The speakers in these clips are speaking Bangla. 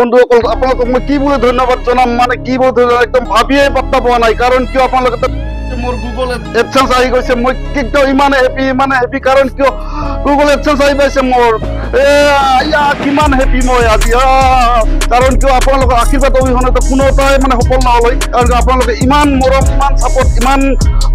বন্ধুসকল আপোনালোকক মই কি বুলি ধন্যবাদ জনাম? মানে কি বুলি একদম ভাবিয়ে পাত্তা পোৱা নাই। কাৰণ কিয় আপোনালোকে মোৰ গুগল এডচেঞ্চ আহি গৈছে। মই একদম ইমানে হেপী ইমানে হেপী কাৰণ কিয় গুগল এডচেঞ্চ আহি পাইছে মোৰ। কিমান হেপী মই আজি কাৰণ কিয় আপোনালোকৰ আশীৰ্বাদ অবিহনেতো কোনো মানে সফল নহ'লে আপোনালোকে ইমান মৰম, ইমান চাপৰ্ট ইমান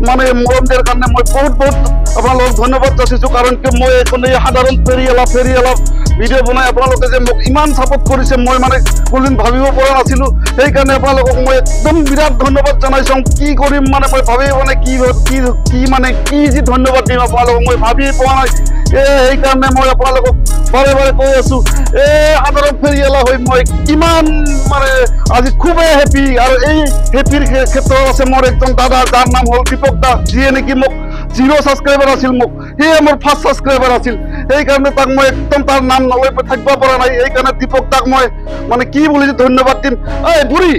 মানে মৰম দিয়াৰ কাৰণে মই বহুত বহুত আপোনালোকক ধন্যবাদ যাচিছোঁ কাৰণ কিয় মই এখন এই সাধাৰণ ফেৰিয়ালা ফেৰিয়ালা ভিডিঅ' বনাই আপোনালোকে যে মোক ইমান চাপৰ্ট কৰিছে, মই মানে কোনোদিন ভাবিব পৰা নাছিলোঁ। সেইকাৰণে আপোনালোকক মই একদম বিৰাট ধন্যবাদ জনাইছোঁ। কি কৰিম মানে ভাবিয়ে পোৱা নাই কি কি কি মানে কি যি ধন্যবাদ দিম আপোনালোকক, মই ভাবিয়ে পোৱা নাই। এ, সেইকাৰণে মই আপোনালোকক বাৰে বাৰে কৈ আছোঁ, এ ফেৰিয়ালা হৈ মই কিমান মানে আজি খুবেই হেপী আৰু এই হেপীৰ ক্ষেত্ৰত আছে মোৰ একদম দাদা, যাৰ নাম হ'ল দীপক দাস যিয়ে নেকি মোক জিৰ' ছাবস্ক্ৰাইবাৰ আছিল মোক। সেয়ে মোৰ ফাৰ্ষ্ট ছাবস্ক্ৰাইবাৰ আছিল। সেইকাৰণে তাক মই একদম তাৰ নাম নলৈ থাকিব পৰা নাই। সেইকাৰণে দীপক দাক মই মানে কি বুলি ধন্যবাদ দিম। এই বুঢ়ী,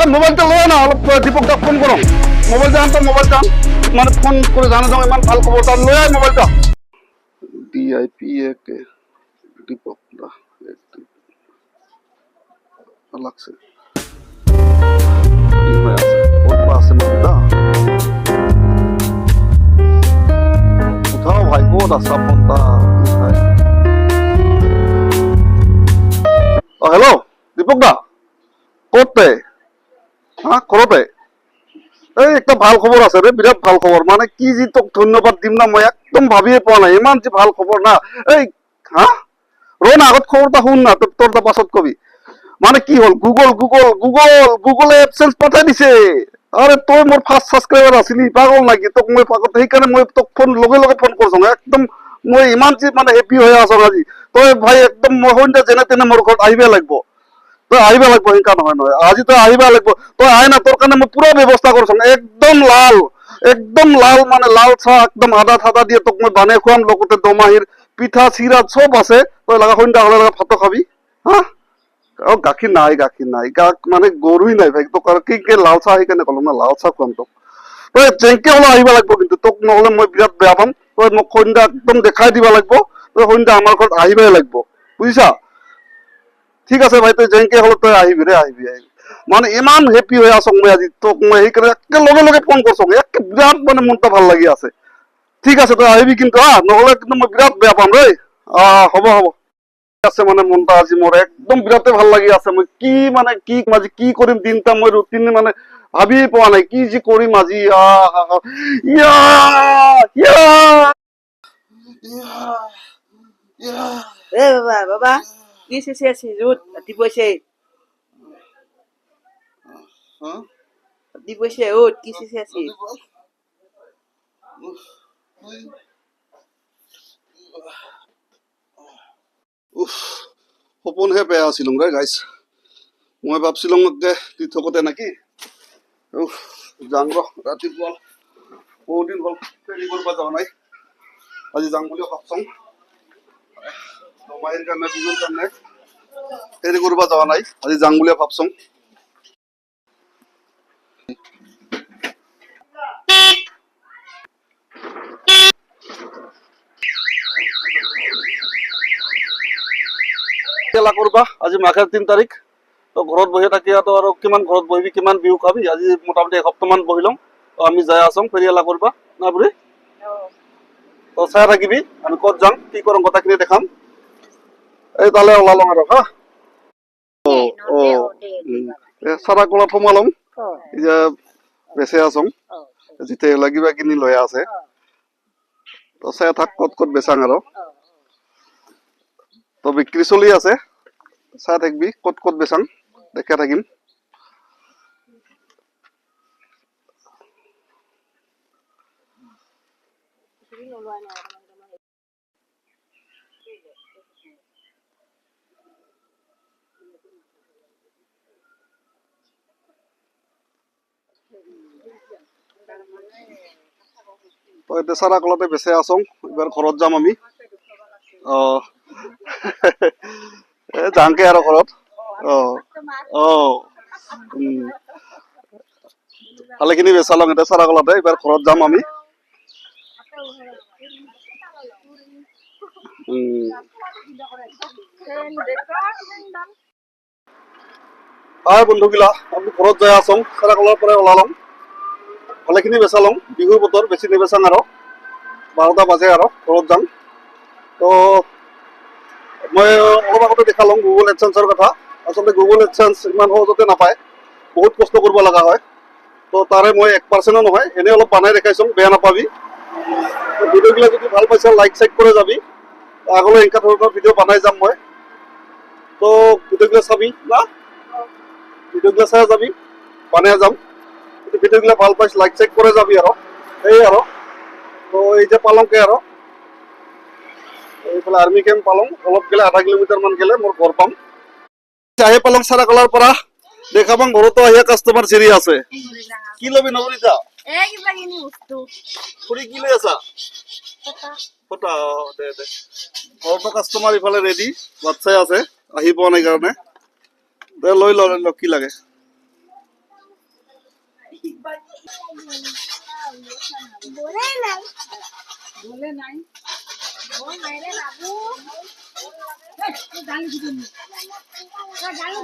এই মোবাইলটা লৈ না অলপ দীপক দাক ফোন কৰক। মোবাইলটা আন তই মোবাইলটা আন। মানে ফোন কৰি জানে যাওঁ ইমান ভালো খবৰ। তাৰ লৈ আহ মোবাইলটা D I P A K Dipak লাগছে। আছে? ক'ত বা আছে মোবাইলটা উঠাও ভাই ক'ত আছা ফোনটা উঠাই অ হেল্ল' দীপক দা ক'ত তে হা ঘৰতে এই একটা ভালো খবৰ আছে ৰে বিৰাট ভালো খবৰ মানে কি যি তোক ধন্যবাদ দিম না মই একদম ভাবিয়ে পোৱা নাই ইমান যি ভালো খবৰ না এই হা ৰ না আগত খবৰ এটা শুন না তোৰ তোৰ পাছত কবি মানে কি হ'ল গুগল গুগল গুগল গুগলে এডচেঞ্চ পঠাই দিছে আৰে তই মোৰ ফাৰ্ষ্ট ছাবস্ক্ৰাইবাৰ আছিলি পাগল নেকি? তোক মই পাগল, সেইকাৰণে মই তোক ফোন লগে লগে ফোন কৰিছোঁ একদম মই ইমান যি মানে হেপী হৈ আছো আজি। তই ভাই, একদম মই সন্ধ্যা যেনে তেনে মোৰ ঘৰত আহিবই লাগিব। তই আহিব লাগিব সেইকা নহয় নহয়। আজি তই আহিব লাগিব। তই আহে না, তোৰ কাৰণে মই পুৰা ব্যৱস্থা কৰিছো। একদম লাল একদম লাল মানে লাল চাহ, একদম আদা থাদা দিয়ে তোক মই বানাই খুৱাম, লগতে দমাহীৰ পিঠা চিৰা চব আছে। তই লগা সন্ধ্যা হ'লে ভাতো খাবি। হা? অ, গাখীৰ নাই গাখীৰ নাই। গাক মানে গৰুই নাই, ভাই। তোক কি কি লাল চাহ সেইকাৰণে ক'লো না, লাল চাহ খুৱাম তোক। তই যেনেকে হ'লেও আহিব লাগিব কিন্তু, তোক নহ'লে মই বিৰাট বেয়া পাম। তই মোক সন্ধ্যা একদম দেখাই দিব লাগিব। তই সন্ধ্যা আমাৰ ঘৰত আহিবই লাগিব। বুজিছা? ঠিক আছে ভাই, তই যেনেকে হ'লেও তই আহিবি ৰে, আহিবি আহিবি। মানে ইমান হেপী হৈ আছো মই আজি। তোক মই সেইকাৰণে একে লগে লগে ফোন কৰিছো একে বিৰাট মানে মনটা ভালো লাগি আছে। ঠিক আছে, তই আহিবি কিন্তু হা, নহ'লে কিন্তু মই বিৰাট বেয়া পাম দেই অ হ'ব হ'ব। আছে মানে মনটা আজি মোৰ একদম বিৰাটে ভালো লাগি আছে। মই কি মানে কি আজি কি কৰিম দিনটা? মই ৰুটিন মানে ভাবি পোৱা নাই। কি যি কৰিম আজি? ইয়া ইয়া। এ বাবা বাবা। কি চেচে আছে চেচে আছে উফ, সপোনহে বেয়া আছিলো গাইছ মই ভাবছিলো যে তীৰ্থকতে নেকি? উফ, যাম ৰ, ৰাতিপুৱা। বহুত দিন হ'ল ফেৰি কৰিব যোৱা নাই। আজি যাম বুলি ভাবচোন। দমাহীৰ কাৰণে, বিহুৰ কাৰণে ফেৰি কৰিব যোৱা নাই। আজি যাম বুলি ভাবচোন। খেলা কৰবা আজি মাঘৰ তিন তাৰিখ। তো ঘৰত বহি থাকি তো আৰু কিমান ঘৰত বহিবি কিমান বিহু খাবি আজি মোটামুটি এসপ্তাহমান বহি ল'ম। আমি যাই আছোঁ ফেৰিয়ালা কৰবা না বুঢ়ী? তো চাই থাকিবি আমি ক'ত যাম কি কৰোঁ কথাখিনি দেখাম। এই তালে ওলালম আৰু হা? অ অ এ চাৰা কলা সোমালম এতিয়া বেচে আছোঁ যেতিয়া লাগিবা কিনি লৈ আছে। তো চাই থাক ক'ত ক'ত বেচাং আৰু। তো বিক্ৰী চলি আছে। চাই থাকিবি ক'ত ক'ত বেচাং দেখাই থাকিম। তো এতিয়া চাৰা কলাতে বেচে আছোঁ, এইবাৰ ঘৰত যাম আমি। অ যাংকে আৰু ঘৰত? ভালেখিনি বেচালাম এতিয়া চাৰা কলাতে এইবাৰ ঘৰত যাম আমি। হয় বন্ধুগিলা আমি ঘৰত যাই আছোঁ চেৰাকলৰ পৰা ওলালাম ভালেখিনি বেচালাম বিহুৰ বতৰ বেছি নেবেচাং আৰু বাৰটা বাজে আৰু ঘৰত যাম। তো মই অলপ আগতে দেখালোঁ গুগল এডচেঞ্চৰ কথা। আচলতে গুগল এডচেঞ্চ ইমান সহজতে নাপায়। বহুত কষ্ট কৰিব লগা হয়। তো তাৰে মই এক পাৰ্চেণ্টো নহয় এনেই অলপ বনাই দেখাইছোঁ বেয়া নাপাবি। ভিডিঅ'বিলাক যদি ভালো পাইছা লাইক চাইক কৰি যাবি। আগলৈ এনেকুৱা ধৰণৰ ভিডিঅ' বনাই যাম মই। তো ভিডিঅ'বিলাক চাবি, না? ভিডিঅ'বিলাক চাই যাবি, বনাই যাম। ভিডিঅ'বিলাক ভালো পাইছ লাইক চাইক কৰি যাবি আৰু। এই আৰু। তো এই যে পালংকে আৰু। এইফালে আৰ্মি কেম্প পালং। অলপ গেলে আধা কিলোমিটাৰ মান গেলে মোৰ ঘৰ পাম। আহি পালং চাৰাকলাৰ পৰা। দেখা পাম ঘৰতো আহিয়া কাষ্টমাৰ চিৰি আছে। কি ল'বি নৱনীতা খুৰী কি লৈ আছা? ফটা। দে দে। ঘৰতো কাষ্টমাৰ ইফালে ৰেডি বাচ্ছাই আছে আহি পোৱা নাই কাৰণে। দে লৈ ল কি লাগে। বলে নাই। বলে নাই বল নাই রে বাবু